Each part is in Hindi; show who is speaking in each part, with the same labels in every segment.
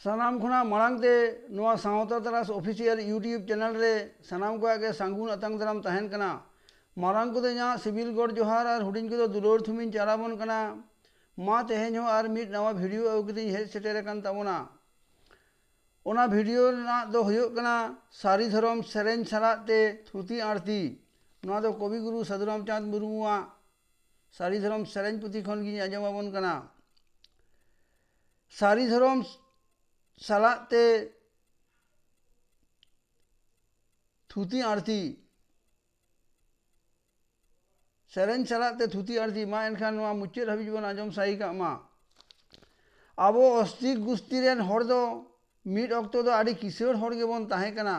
Speaker 1: सानाम खुना मांगते सावता तलास ऑफिशियल यूट्यूब चैनल रे सानाम को आगे सांगुन अतंग दराम तहन कना। मारांग को दे सिविल गोड जोहार और हूँ को दुलोर थुमिन चाराबन कना। मा तेहेन हो और मीट नवा भिडियो अगदी हेज सेटेर तबना ओना वीडियो ना सारी धरम सेरेन सराते थुति आरती। ना दो कवि गुरु सदराम चाँद सारी धरम सेरेन पुथी खन गी सारी धरम ᱥᱟᱞᱟᱜ ᱛᱮ ᱛᱷᱩᱛᱤ ᱟᱬᱛᱤ ᱥᱮᱨᱮᱧ ᱥᱟᱞᱟᱜ ᱛᱮ ᱛᱷᱩᱛᱤ ᱟᱬᱛᱤ ᱢᱟ ᱮᱱᱠᱷᱟᱱ ᱱᱚᱣᱟ ᱢᱩᱪᱟᱹᱫ ᱦᱟᱹᱵᱤᱡ ᱵᱚᱱ ᱟᱸᱡᱚᱢ ᱥᱟᱦᱤ ᱠᱟᱜ ᱢᱟ ᱟᱵᱚ ᱚᱥᱴᱤᱠ ᱜᱩᱥᱴᱤ ᱨᱮᱱ ᱦᱚᱲ ᱫᱚ ᱢᱤᱫ ᱚᱠᱛᱚ ᱫᱚ ᱟᱹᱰᱤ ᱠᱤᱥᱟᱹᱬ ᱦᱚᱲ ᱜᱮᱵᱚᱱ ᱛᱟᱦᱮᱸ ᱠᱟᱱᱟ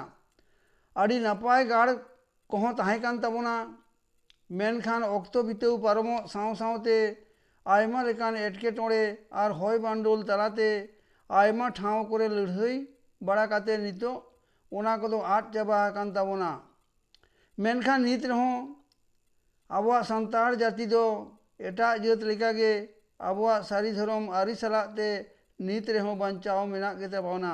Speaker 1: ᱟᱹᱰᱤ ᱱᱟᱯᱟᱭ ᱜᱟᱲ ᱠᱚᱦᱚᱸ ᱛᱟᱦᱮᱸ ᱠᱟᱱ ᱛᱟᱵᱚᱱᱟ ᱢᱮᱱᱠᱷᱟᱱ ᱚᱠᱛᱚ ᱵᱤᱛᱟᱹᱣ ᱯᱟᱨᱚᱢᱚᱜ ᱥᱟᱶ ᱥᱟᱶᱛᱮ ᱟᱭᱢᱟ ᱞᱮᱠᱟᱱ ᱮᱴᱠᱮᱴᱚᱬᱮ ᱟᱨ ᱦᱚᱭ ᱵᱟᱱᱰᱳᱞ ᱛᱟᱞᱟᱛᱮ आयमा ठाव को लड़ाई बड़ा काते आट चाबा कान नित रहो आबोआ संताड़ जाति दो, एटा जात अब सारी धरम आरी सलाते नित रहो बचाव मेना के ताबोना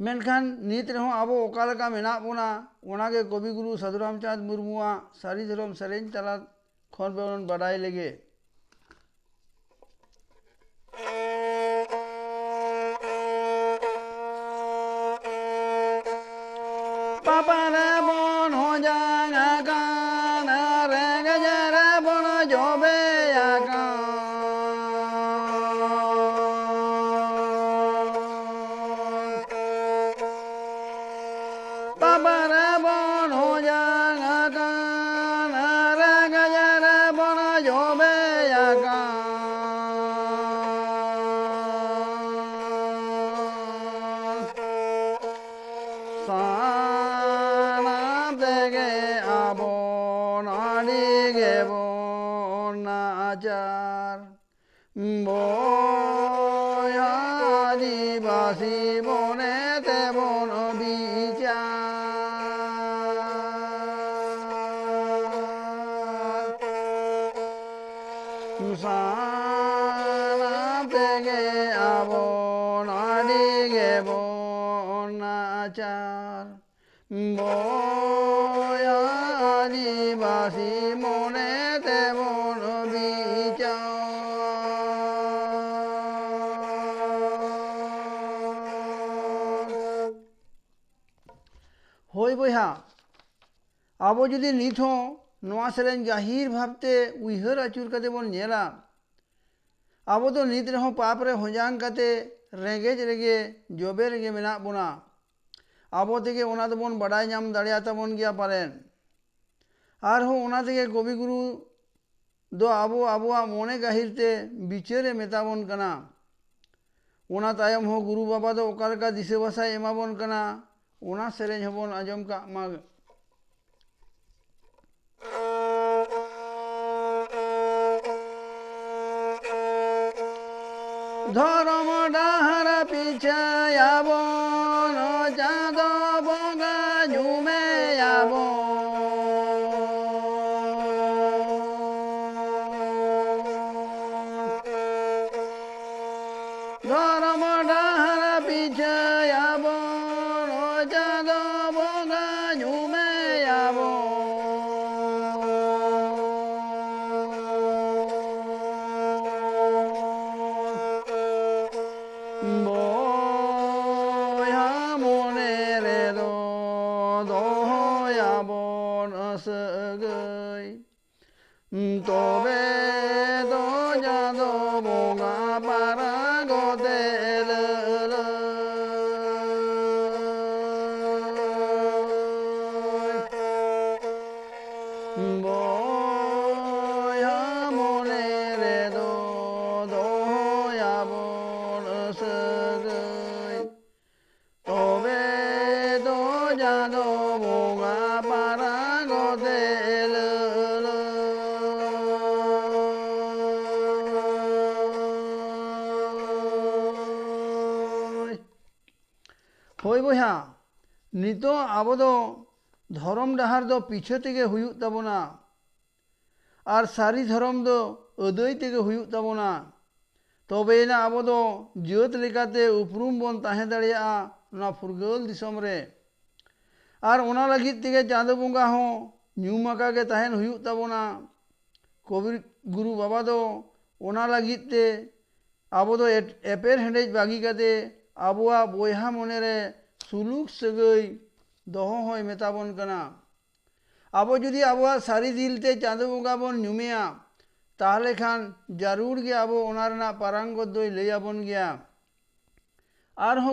Speaker 1: मेनखान नित रहो आबो ओकालका मेना बोना ओना के कवि साधु रामचंद मुर्मुआ सारी धरम सरेंज तला खन बेन बड़ाई लगे। pa pa ra bon ho ja nga ka na re ga ja ra bon jo be ya ka pa pa ra bon ho ja nga ka na re ga ja ra 되게 아본 아니게 본나잘 모야리 바시 보내 대본 비자 무사나 되게 아본 아니게 본나잘 more. ᱟᱵᱚ ᱡᱩᱫᱤ ᱱᱤᱛ ᱦᱚᱸ ᱱᱚᱣᱟ ᱥᱮᱨᱮᱧ ᱜᱟᱹᱦᱤᱨ ᱵᱷᱟᱵᱛᱮ ᱩᱭᱦᱟᱹᱨ ᱟᱹᱪᱩᱨ ᱠᱟᱛᱮ ᱵᱚᱱ ᱧᱮᱞᱟ ᱟᱵᱚ ᱫᱚ ᱱᱤᱛ ᱨᱮᱦᱚᱸ ᱯᱟᱯ ᱨᱮ ᱦᱚᱡᱟᱝ ᱠᱟᱛᱮ ᱨᱮᱸᱜᱮᱡ ᱨᱮᱜᱮ ᱡᱚᱵᱮ ᱨᱮᱜᱮ ᱢᱮᱱᱟᱜ ᱵᱚᱱᱟ ᱟᱵᱚ ᱛᱮᱜᱮ ᱚᱱᱟ ᱫᱚᱵᱚᱱ ᱵᱟᱰᱟᱭ ᱧᱟᱢ ᱫᱟᱲᱮᱭᱟᱜ ᱛᱟᱵᱚᱱ ᱜᱮᱭᱟ ᱯᱟᱞᱮᱱ ᱟᱨᱦᱚᱸ ᱚᱱᱟ ᱛᱮᱜᱮ ᱠᱚᱵᱤ ᱜᱩᱨᱩ ᱫᱚ ᱟᱵᱚ ᱟᱵᱚᱣᱟᱜ ᱢᱚᱱᱮ ᱜᱟᱹᱦᱤᱨ ᱛᱮ ᱵᱤᱪᱟᱹᱨᱮ ᱢᱮᱛᱟᱵᱚᱱ ᱠᱟᱱᱟ ᱚᱱᱟ ᱛᱟᱭᱚᱢ ᱦᱚᱸ ᱜᱩᱨᱩ ᱵᱟᱵᱟ ᱫᱚ ᱚᱠᱟ ᱞᱮᱠᱟ ᱫᱤᱥᱟᱹ ᱵᱷᱟᱥᱟᱭ ᱮᱢᱟᱵᱚᱱ ᱠᱟᱱᱟ ᱚᱱᱟ ᱥᱮᱨᱮᱧ ᱦᱚᱸᱵᱚᱱ ᱟᱸᱡᱚᱢ ᱠᱟᱜ ᱢᱟ ধর্ম ডাহার পিছায়াবন dove doña domo ᱦᱳᱭ ᱵᱚᱭᱦᱟ ᱱᱤᱛᱚᱜ ᱟᱵᱚ ᱫᱚ ᱫᱷᱚᱨᱚᱢ ᱰᱟᱦᱟᱨ ᱫᱚ ᱯᱤᱪᱷᱟᱹ ᱛᱮᱜᱮ ᱦᱩᱭᱩᱜ ᱛᱟᱵᱚᱱᱟ ᱟᱨ ᱥᱟᱹᱨᱤ ᱫᱷᱚᱨᱚᱢ ᱫᱚ ᱟᱹᱫᱟᱹᱭ ᱛᱮᱜᱮ ᱦᱩᱭᱩᱜ ᱛᱟᱵᱚᱱᱟ ᱛᱚᱵᱮᱭᱮᱱᱟ ᱟᱵᱚ ᱫᱚ ᱡᱟᱹᱛ ᱞᱮᱠᱟᱛᱮ ᱩᱯᱨᱩᱢ ᱵᱚᱱ ᱛᱟᱦᱮᱸ ᱫᱟᱲᱮᱭᱟᱜᱼᱟ ᱱᱚᱣᱟ ᱯᱷᱩᱨᱜᱟᱹᱞ ᱫᱤᱥᱚᱢ ᱨᱮ ᱟᱨ ᱚᱱᱟ ᱞᱟᱹᱜᱤᱫ ᱛᱮᱜᱮ ᱪᱟᱸᱫᱳ ᱵᱚᱸᱜᱟ ᱦᱚᱸ ᱧᱩᱢ ᱟᱠᱟ ᱜᱮ ᱛᱟᱦᱮᱱ ᱦᱩᱭᱩᱜ ᱛᱟᱵᱚᱱᱟ ᱠᱚᱵᱤᱨ ᱜᱩᱨᱩ ᱵᱟᱵᱟ ᱫᱚ ᱚᱱᱟ ᱞᱟᱹᱜᱤᱫ ᱛᱮ ᱟᱵᱚ ᱫᱚ ᱮᱯᱮᱨ ᱦᱮᱸᱰᱮᱡ ᱵᱟᱹᱜᱤ ᱠᱟᱛᱮ आबुआ बोया मोने रे सुलूक सगई, दोहो होय मेताबन कना। आबो जुदी आबुआ सारी दिलते चांदो बोंगा बन नुमिया ताहले खान ज़रूर गे आबो ओना रेना पारंगत दोय लई गया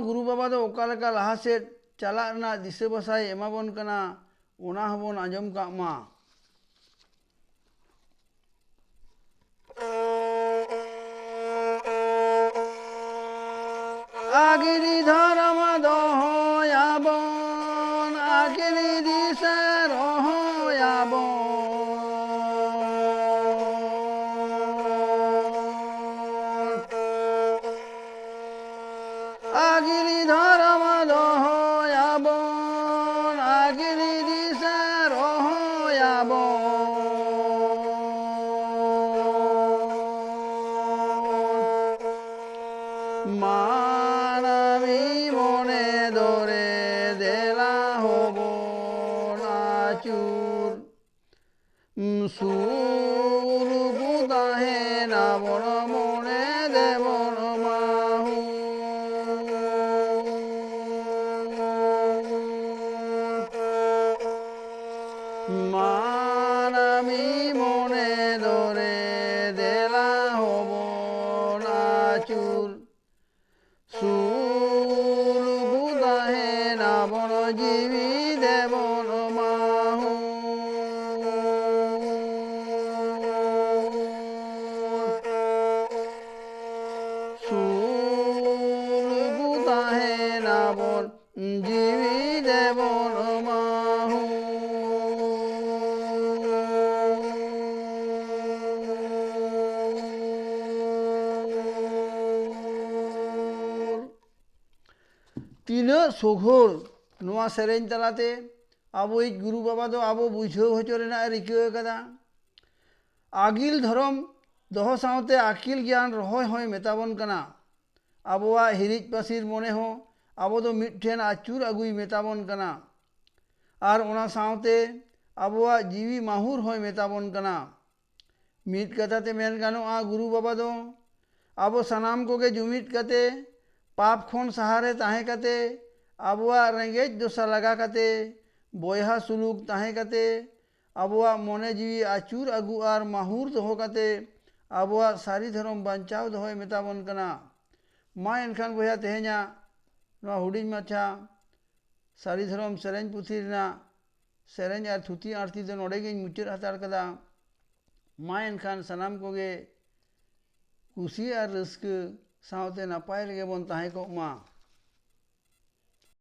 Speaker 1: गुरु बाबा दो ओकालका लाहा से चला रेना एमाबन कना, ओना हबन आज़म का मा আগিরি ধরম দহয়াবন আগিরি দিশে রহয়াবন আগিরি ধরম দহয়াবন আগিরি দিশে রহয়াবন মানবী সুর বুদাহে রাবণ জীবী দেবন মাহু। সুর বুদাহে রাবণ জীবী দেবন तीना सोघोर नुआ तलाते अब इज़ गुरु बाबा दो आबो बुझो होचोरेना रिक्यो आगिल धरम, दहो साउते आकिल ज्ञान रहोय होय मेताबन कना। आबोआ हिरिज पासिर मने हो, आबो तो दो मिठेन आचूर अगुई मेताबन कना। और ओना साउते आबोआ जीवी माहूर होय मेताबन कना। मीट कथाते मेन गानो आ गुरु बाबा दो आबो सनाम को के जुमिट कते पाप खून सहारे ताहें कते, अबुआ रेंगेज दोसा लगा कते बोया सुलूक ताहें कते, अबुआ मोने जीवी आचूर अगू आर माहूर दो कते, अबुआ सारी धर्म बचाव दो मेताबन कना। माँ इनखान बोया तेहेजा ना हुडिज माछा अच्छा, सारी धर्म सेरेंज पुथी ना सेरेंज आर थुती आरती दो नोड़ेगे मुचर हतार कदा। माँ इनखान सलाम कोगे कुशी आर रिस्क ᱥᱟᱶᱛᱮ ᱱᱟᱯᱟᱭ ᱨᱮᱜᱮ ᱵᱚᱱ ᱛᱟᱦᱮᱸ ᱠᱚᱜ ᱢᱟ